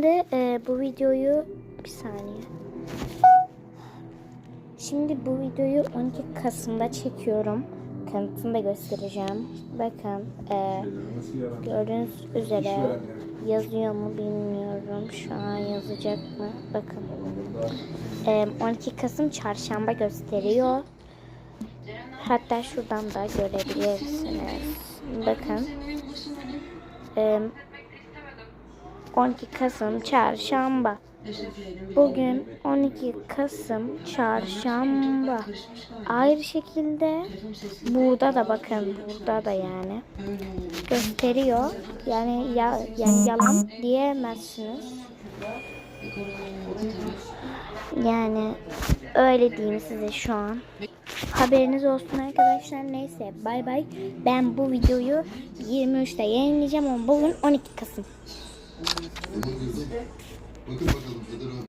Şimdi e, bu videoyu bir saniye. Şimdi bu videoyu 12 Kasım'da çekiyorum. Kanıtını da göstereceğim. Bakın e, gördüğünüz üzere yazıyor mu bilmiyorum. Şu an yazacak mı? Bakın. E, 12 Kasım çarşamba gösteriyor. Hatta şuradan da görebilirsiniz. Bakın. E, 12 Kasım çarşamba. Bugün 12 Kasım çarşamba. Ayrı şekilde burada da bakın burada da yani gösteriyor. Yani ya, yani yalan diyemezsiniz. Yani öyle diyeyim size şu an. Haberiniz olsun arkadaşlar. Neyse bay bay. Ben bu videoyu 23'te yayınlayacağım ama bugün 12 Kasım. Bakın bakalım.